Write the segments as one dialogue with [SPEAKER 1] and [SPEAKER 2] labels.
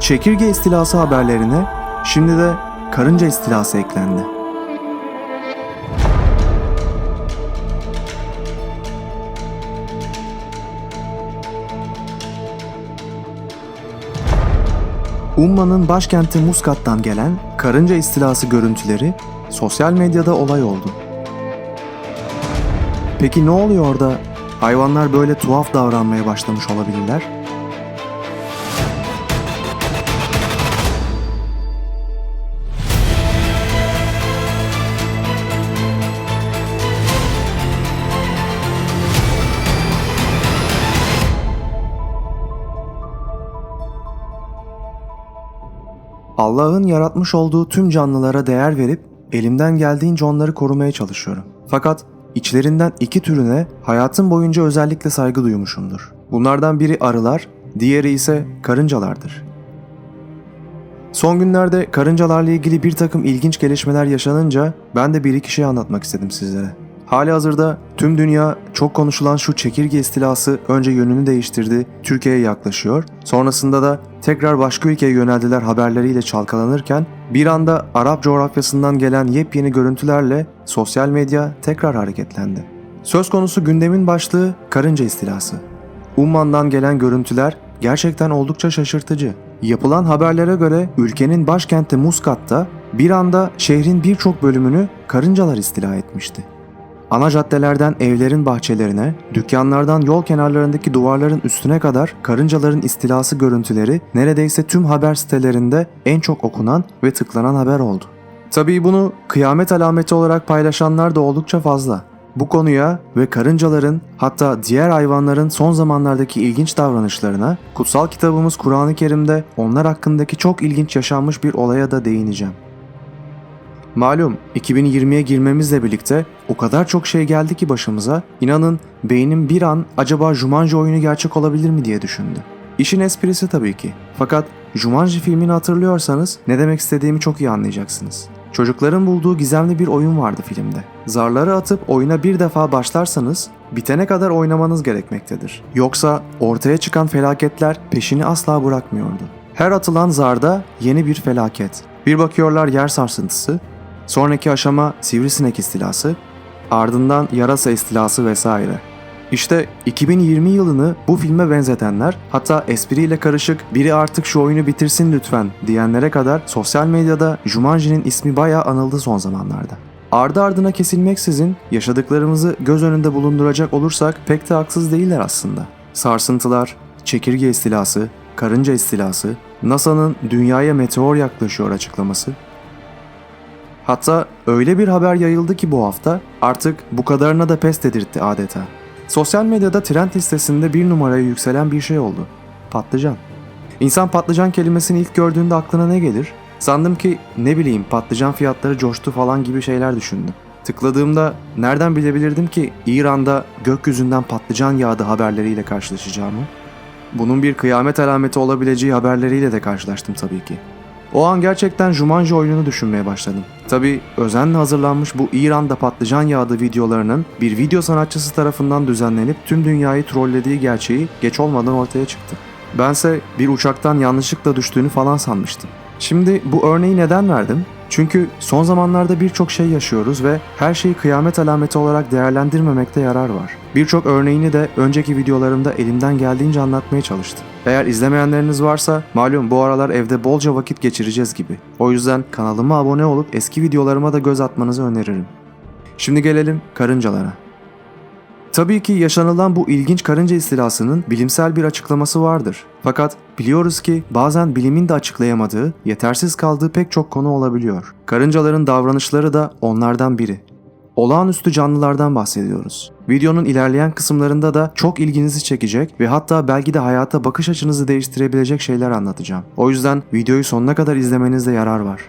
[SPEAKER 1] Çekirge istilası haberlerine şimdi de karınca istilası eklendi. Umma'nın başkenti Muskat'tan gelen karınca istilası görüntüleri sosyal medyada olay oldu. Peki ne oluyor da hayvanlar böyle tuhaf davranmaya başlamış olabilirler? Allah'ın yaratmış olduğu tüm canlılara değer verip elimden geldiğince onları korumaya çalışıyorum. Fakat içlerinden iki türüne hayatım boyunca özellikle saygı duymuşumdur. Bunlardan biri arılar, diğeri ise karıncalardır. Son günlerde karıncalarla ilgili bir takım ilginç gelişmeler yaşanınca ben de bir iki şey anlatmak istedim sizlere. Hali hazırda tüm dünya çok konuşulan şu çekirge istilası önce yönünü değiştirdi, Türkiye'ye yaklaşıyor. Sonrasında da tekrar başka ülkeye yöneldiler haberleriyle çalkalanırken bir anda Arap coğrafyasından gelen yepyeni görüntülerle sosyal medya tekrar hareketlendi. Söz konusu gündemin başlığı karınca istilası. Umman'dan gelen görüntüler gerçekten oldukça şaşırtıcı. Yapılan haberlere göre ülkenin başkenti Muskat'ta bir anda şehrin birçok bölümünü karıncalar istila etmişti. Ana caddelerden evlerin bahçelerine, dükkanlardan yol kenarlarındaki duvarların üstüne kadar karıncaların istilası görüntüleri neredeyse tüm haber sitelerinde en çok okunan ve tıklanan haber oldu. Tabii bunu kıyamet alameti olarak paylaşanlar da oldukça fazla. Bu konuya ve karıncaların hatta diğer hayvanların son zamanlardaki ilginç davranışlarına kutsal kitabımız Kur'an-ı Kerim'de onlar hakkındaki çok ilginç yaşanmış bir olaya da değineceğim. Malum 2020'ye girmemizle birlikte o kadar çok şey geldi ki başımıza inanın beynim bir an acaba Jumanji oyunu gerçek olabilir mi diye düşündü. İşin esprisi tabii ki. Fakat Jumanji filmini hatırlıyorsanız ne demek istediğimi çok iyi anlayacaksınız. Çocukların bulduğu gizemli bir oyun vardı filmde. Zarları atıp oyuna bir defa başlarsanız bitene kadar oynamanız gerekmektedir. Yoksa ortaya çıkan felaketler peşini asla bırakmıyordu. Her atılan zarda yeni bir felaket. Bir bakıyorlar yer sarsıntısı, sonraki aşama sivrisinek istilası, ardından yarasa istilası vesaire. İşte 2020 yılını bu filme benzetenler, hatta espriyle karışık biri artık şu oyunu bitirsin lütfen diyenlere kadar sosyal medyada Jumanji'nin ismi bayağı anıldı son zamanlarda. Ardı ardına kesilmeksizin yaşadıklarımızı göz önünde bulunduracak olursak pek de haksız değiller aslında. Sarsıntılar, çekirge istilası, karınca istilası, NASA'nın dünyaya meteor yaklaşıyor açıklaması, Hatta öyle bir haber yayıldı ki bu hafta artık bu kadarına da pes dedirtti adeta. Sosyal medyada trend listesinde bir numaraya yükselen bir şey oldu. Patlıcan. İnsan patlıcan kelimesini ilk gördüğünde aklına ne gelir? Sandım ki ne bileyim patlıcan fiyatları coştu falan gibi şeyler düşündüm. Tıkladığımda nereden bilebilirdim ki İran'da gökyüzünden patlıcan yağdı haberleriyle karşılaşacağımı? Bunun bir kıyamet alameti olabileceği haberleriyle de karşılaştım tabii ki. O an gerçekten Jumanji oyununu düşünmeye başladım. Tabi özenle hazırlanmış bu İran'da patlıcan yağdı videolarının bir video sanatçısı tarafından düzenlenip tüm dünyayı trollediği gerçeği geç olmadan ortaya çıktı. Bense bir uçaktan yanlışlıkla düştüğünü falan sanmıştım. Şimdi bu örneği neden verdim? Çünkü son zamanlarda birçok şey yaşıyoruz ve her şeyi kıyamet alameti olarak değerlendirmemekte yarar var. Birçok örneğini de önceki videolarımda elimden geldiğince anlatmaya çalıştım. Eğer izlemeyenleriniz varsa malum bu aralar evde bolca vakit geçireceğiz gibi. O yüzden kanalıma abone olup eski videolarıma da göz atmanızı öneririm. Şimdi gelelim karıncalara. Tabii ki yaşanılan bu ilginç karınca istilasının bilimsel bir açıklaması vardır. Fakat biliyoruz ki bazen bilimin de açıklayamadığı, yetersiz kaldığı pek çok konu olabiliyor. Karıncaların davranışları da onlardan biri. Olağanüstü canlılardan bahsediyoruz. Videonun ilerleyen kısımlarında da çok ilginizi çekecek ve hatta belki de hayata bakış açınızı değiştirebilecek şeyler anlatacağım. O yüzden videoyu sonuna kadar izlemenizde yarar var.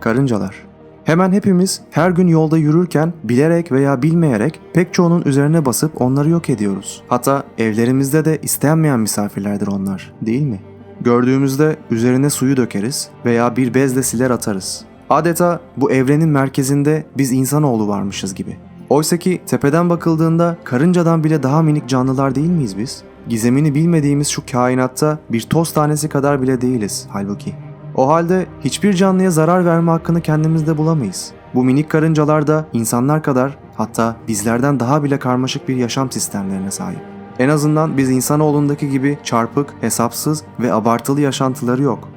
[SPEAKER 1] Karıncalar Hemen hepimiz her gün yolda yürürken bilerek veya bilmeyerek pek çoğunun üzerine basıp onları yok ediyoruz. Hatta evlerimizde de istenmeyen misafirlerdir onlar, değil mi? Gördüğümüzde üzerine suyu dökeriz veya bir bezle siler atarız. Adeta bu evrenin merkezinde biz insanoğlu varmışız gibi. Oysa ki tepeden bakıldığında karıncadan bile daha minik canlılar değil miyiz biz? gizemini bilmediğimiz şu kainatta bir toz tanesi kadar bile değiliz halbuki. O halde hiçbir canlıya zarar verme hakkını kendimizde bulamayız. Bu minik karıncalar da insanlar kadar hatta bizlerden daha bile karmaşık bir yaşam sistemlerine sahip. En azından biz insanoğlundaki gibi çarpık, hesapsız ve abartılı yaşantıları yok.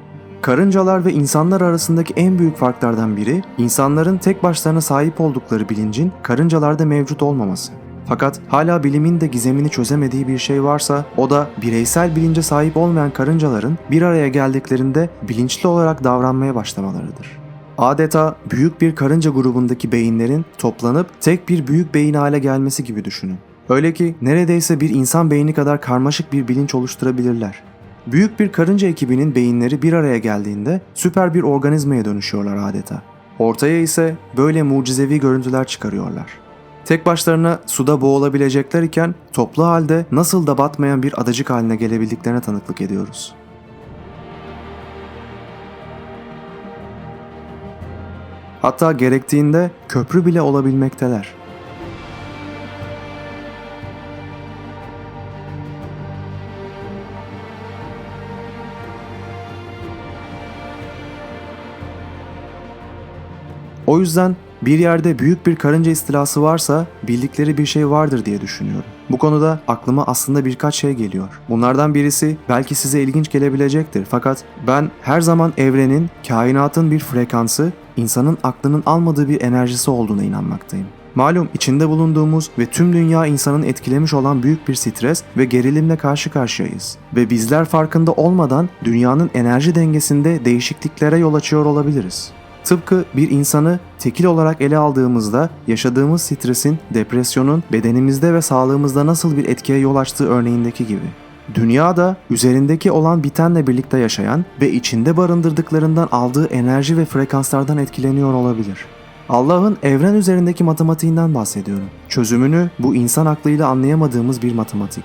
[SPEAKER 1] Karıncalar ve insanlar arasındaki en büyük farklardan biri, insanların tek başlarına sahip oldukları bilincin karıncalarda mevcut olmaması. Fakat hala bilimin de gizemini çözemediği bir şey varsa o da bireysel bilince sahip olmayan karıncaların bir araya geldiklerinde bilinçli olarak davranmaya başlamalarıdır. Adeta büyük bir karınca grubundaki beyinlerin toplanıp tek bir büyük beyin hale gelmesi gibi düşünün. Öyle ki neredeyse bir insan beyni kadar karmaşık bir bilinç oluşturabilirler. Büyük bir karınca ekibinin beyinleri bir araya geldiğinde süper bir organizmaya dönüşüyorlar adeta. Ortaya ise böyle mucizevi görüntüler çıkarıyorlar. Tek başlarına suda boğulabilecekler iken toplu halde nasıl da batmayan bir adacık haline gelebildiklerine tanıklık ediyoruz. Hatta gerektiğinde köprü bile olabilmekteler. O yüzden bir yerde büyük bir karınca istilası varsa bildikleri bir şey vardır diye düşünüyorum. Bu konuda aklıma aslında birkaç şey geliyor. Bunlardan birisi belki size ilginç gelebilecektir fakat ben her zaman evrenin, kainatın bir frekansı, insanın aklının almadığı bir enerjisi olduğuna inanmaktayım. Malum içinde bulunduğumuz ve tüm dünya insanın etkilemiş olan büyük bir stres ve gerilimle karşı karşıyayız. Ve bizler farkında olmadan dünyanın enerji dengesinde değişikliklere yol açıyor olabiliriz. Tıpkı bir insanı tekil olarak ele aldığımızda yaşadığımız stresin, depresyonun bedenimizde ve sağlığımızda nasıl bir etkiye yol açtığı örneğindeki gibi. Dünya da üzerindeki olan bitenle birlikte yaşayan ve içinde barındırdıklarından aldığı enerji ve frekanslardan etkileniyor olabilir. Allah'ın evren üzerindeki matematiğinden bahsediyorum. Çözümünü bu insan aklıyla anlayamadığımız bir matematik.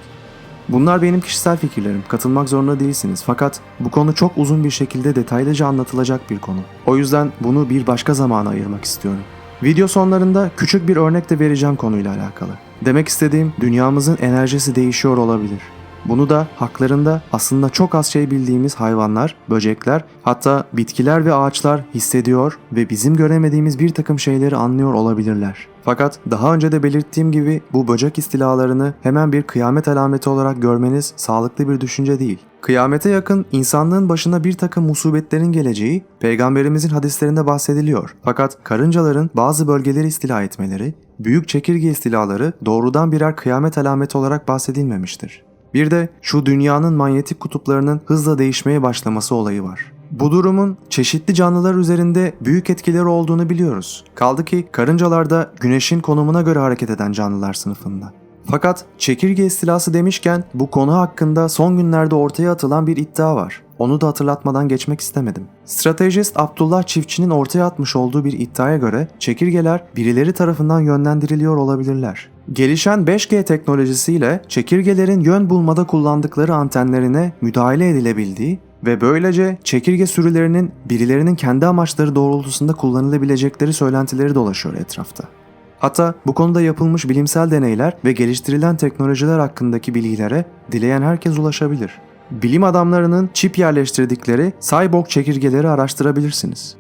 [SPEAKER 1] Bunlar benim kişisel fikirlerim. Katılmak zorunda değilsiniz. Fakat bu konu çok uzun bir şekilde detaylıca anlatılacak bir konu. O yüzden bunu bir başka zamana ayırmak istiyorum. Video sonlarında küçük bir örnek de vereceğim konuyla alakalı. Demek istediğim dünyamızın enerjisi değişiyor olabilir. Bunu da haklarında aslında çok az şey bildiğimiz hayvanlar, böcekler, hatta bitkiler ve ağaçlar hissediyor ve bizim göremediğimiz bir takım şeyleri anlıyor olabilirler. Fakat daha önce de belirttiğim gibi bu böcek istilalarını hemen bir kıyamet alameti olarak görmeniz sağlıklı bir düşünce değil. Kıyamete yakın insanlığın başına bir takım musibetlerin geleceği peygamberimizin hadislerinde bahsediliyor. Fakat karıncaların bazı bölgeleri istila etmeleri, büyük çekirge istilaları doğrudan birer kıyamet alameti olarak bahsedilmemiştir. Bir de şu dünyanın manyetik kutuplarının hızla değişmeye başlaması olayı var. Bu durumun çeşitli canlılar üzerinde büyük etkileri olduğunu biliyoruz. Kaldı ki karıncalar da güneşin konumuna göre hareket eden canlılar sınıfında. Fakat çekirge istilası demişken bu konu hakkında son günlerde ortaya atılan bir iddia var. Onu da hatırlatmadan geçmek istemedim. Stratejist Abdullah Çiftçi'nin ortaya atmış olduğu bir iddiaya göre çekirgeler birileri tarafından yönlendiriliyor olabilirler. Gelişen 5G teknolojisiyle çekirgelerin yön bulmada kullandıkları antenlerine müdahale edilebildiği ve böylece çekirge sürülerinin birilerinin kendi amaçları doğrultusunda kullanılabilecekleri söylentileri dolaşıyor etrafta. Hatta bu konuda yapılmış bilimsel deneyler ve geliştirilen teknolojiler hakkındaki bilgilere dileyen herkes ulaşabilir. Bilim adamlarının çip yerleştirdikleri cyborg çekirgeleri araştırabilirsiniz.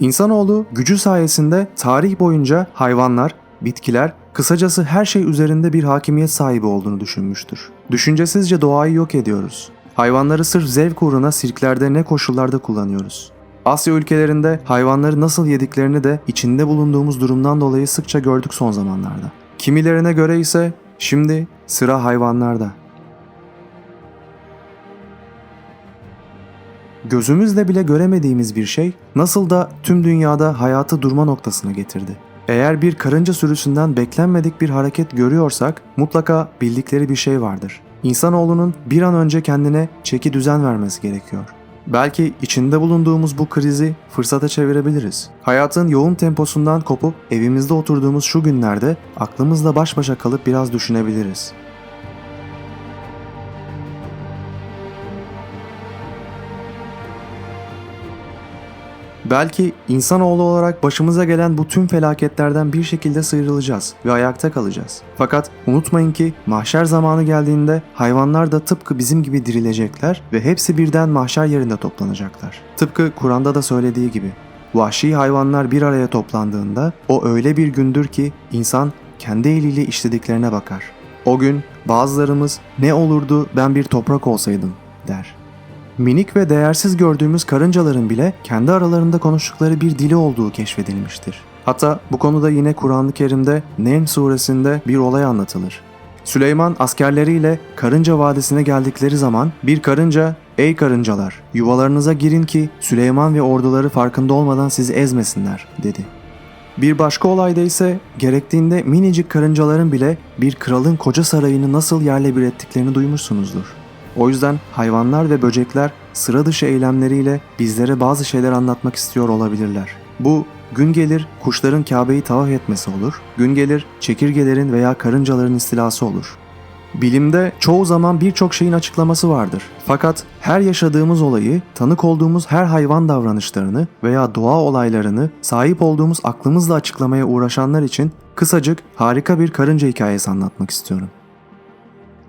[SPEAKER 1] İnsanoğlu gücü sayesinde tarih boyunca hayvanlar, bitkiler, kısacası her şey üzerinde bir hakimiyet sahibi olduğunu düşünmüştür. Düşüncesizce doğayı yok ediyoruz. Hayvanları sırf zevk uğruna sirklerde ne koşullarda kullanıyoruz. Asya ülkelerinde hayvanları nasıl yediklerini de içinde bulunduğumuz durumdan dolayı sıkça gördük son zamanlarda. Kimilerine göre ise şimdi sıra hayvanlarda. Gözümüzle bile göremediğimiz bir şey nasıl da tüm dünyada hayatı durma noktasına getirdi. Eğer bir karınca sürüsünden beklenmedik bir hareket görüyorsak mutlaka bildikleri bir şey vardır. İnsanoğlunun bir an önce kendine çeki düzen vermesi gerekiyor. Belki içinde bulunduğumuz bu krizi fırsata çevirebiliriz. Hayatın yoğun temposundan kopup evimizde oturduğumuz şu günlerde aklımızla baş başa kalıp biraz düşünebiliriz. Belki insanoğlu olarak başımıza gelen bu tüm felaketlerden bir şekilde sıyrılacağız ve ayakta kalacağız. Fakat unutmayın ki mahşer zamanı geldiğinde hayvanlar da tıpkı bizim gibi dirilecekler ve hepsi birden mahşer yerinde toplanacaklar. Tıpkı Kur'an'da da söylediği gibi. Vahşi hayvanlar bir araya toplandığında o öyle bir gündür ki insan kendi eliyle işlediklerine bakar. O gün bazılarımız ne olurdu ben bir toprak olsaydım der. Minik ve değersiz gördüğümüz karıncaların bile kendi aralarında konuştukları bir dili olduğu keşfedilmiştir. Hatta bu konuda yine Kur'an-ı Kerim'de Neml suresinde bir olay anlatılır. Süleyman askerleriyle Karınca Vadisi'ne geldikleri zaman bir karınca ''Ey karıncalar yuvalarınıza girin ki Süleyman ve orduları farkında olmadan sizi ezmesinler.'' dedi. Bir başka olayda ise gerektiğinde minicik karıncaların bile bir kralın koca sarayını nasıl yerle bir ettiklerini duymuşsunuzdur. O yüzden hayvanlar ve böcekler sıra dışı eylemleriyle bizlere bazı şeyler anlatmak istiyor olabilirler. Bu gün gelir kuşların Kabe'yi tavaf etmesi olur, gün gelir çekirgelerin veya karıncaların istilası olur. Bilimde çoğu zaman birçok şeyin açıklaması vardır. Fakat her yaşadığımız olayı, tanık olduğumuz her hayvan davranışlarını veya doğa olaylarını sahip olduğumuz aklımızla açıklamaya uğraşanlar için kısacık harika bir karınca hikayesi anlatmak istiyorum.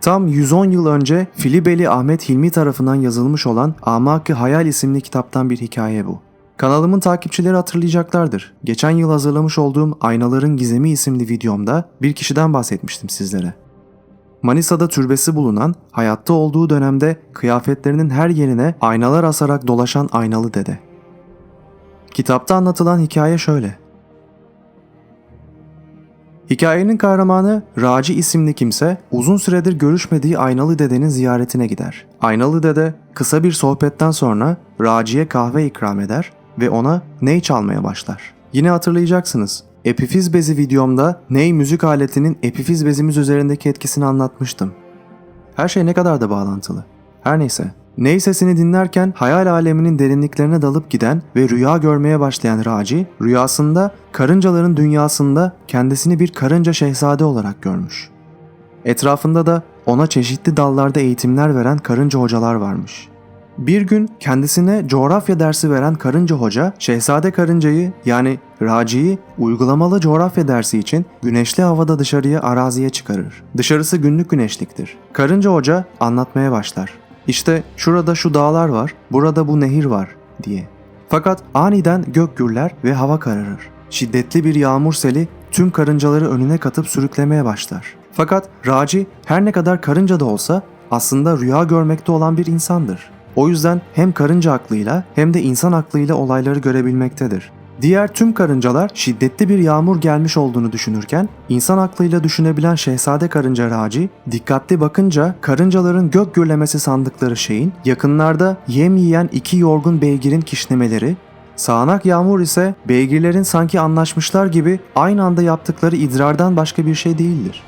[SPEAKER 1] Tam 110 yıl önce Filibeli Ahmet Hilmi tarafından yazılmış olan Amak-ı Hayal isimli kitaptan bir hikaye bu. Kanalımın takipçileri hatırlayacaklardır. Geçen yıl hazırlamış olduğum Aynaların Gizemi isimli videomda bir kişiden bahsetmiştim sizlere. Manisa'da türbesi bulunan, hayatta olduğu dönemde kıyafetlerinin her yerine aynalar asarak dolaşan aynalı dede. Kitapta anlatılan hikaye şöyle. Hikayenin kahramanı Raci isimli kimse uzun süredir görüşmediği Aynalı dedenin ziyaretine gider. Aynalı dede kısa bir sohbetten sonra Raci'ye kahve ikram eder ve ona ney çalmaya başlar. Yine hatırlayacaksınız. Epifiz bezi videomda ney müzik aletinin epifiz bezimiz üzerindeki etkisini anlatmıştım. Her şey ne kadar da bağlantılı. Her neyse. Ney sesini dinlerken hayal aleminin derinliklerine dalıp giden ve rüya görmeye başlayan Raci, rüyasında karıncaların dünyasında kendisini bir karınca şehzade olarak görmüş. Etrafında da ona çeşitli dallarda eğitimler veren karınca hocalar varmış. Bir gün kendisine coğrafya dersi veren karınca hoca, Şehzade Karınca'yı yani Raci'yi uygulamalı coğrafya dersi için güneşli havada dışarıya araziye çıkarır. Dışarısı günlük güneşliktir. Karınca hoca anlatmaya başlar. İşte şurada şu dağlar var, burada bu nehir var diye. Fakat aniden gök gürler ve hava kararır. Şiddetli bir yağmur seli tüm karıncaları önüne katıp sürüklemeye başlar. Fakat Raci her ne kadar karınca da olsa aslında rüya görmekte olan bir insandır. O yüzden hem karınca aklıyla hem de insan aklıyla olayları görebilmektedir. Diğer tüm karıncalar şiddetli bir yağmur gelmiş olduğunu düşünürken insan aklıyla düşünebilen şehzade karınca Raci dikkatli bakınca karıncaların gök gürlemesi sandıkları şeyin yakınlarda yem yiyen iki yorgun beygirin kişnemeleri, sağanak yağmur ise beygirlerin sanki anlaşmışlar gibi aynı anda yaptıkları idrardan başka bir şey değildir.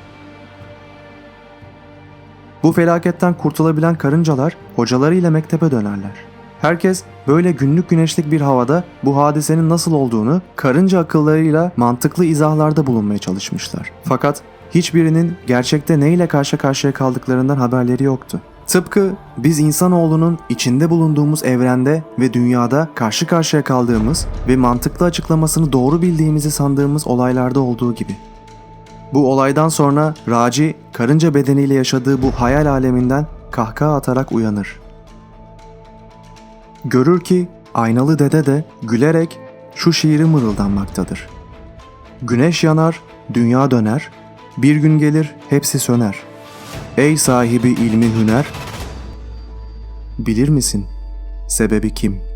[SPEAKER 1] Bu felaketten kurtulabilen karıncalar hocalarıyla mektebe dönerler. Herkes böyle günlük güneşlik bir havada bu hadisenin nasıl olduğunu karınca akıllarıyla mantıklı izahlarda bulunmaya çalışmışlar. Fakat hiçbirinin gerçekte neyle karşı karşıya kaldıklarından haberleri yoktu. Tıpkı biz insanoğlunun içinde bulunduğumuz evrende ve dünyada karşı karşıya kaldığımız ve mantıklı açıklamasını doğru bildiğimizi sandığımız olaylarda olduğu gibi. Bu olaydan sonra Raci karınca bedeniyle yaşadığı bu hayal aleminden kahkaha atarak uyanır. Görür ki aynalı dede de gülerek şu şiiri mırıldanmaktadır. Güneş yanar, dünya döner, bir gün gelir hepsi söner. Ey sahibi ilmi hüner, bilir misin sebebi kim?''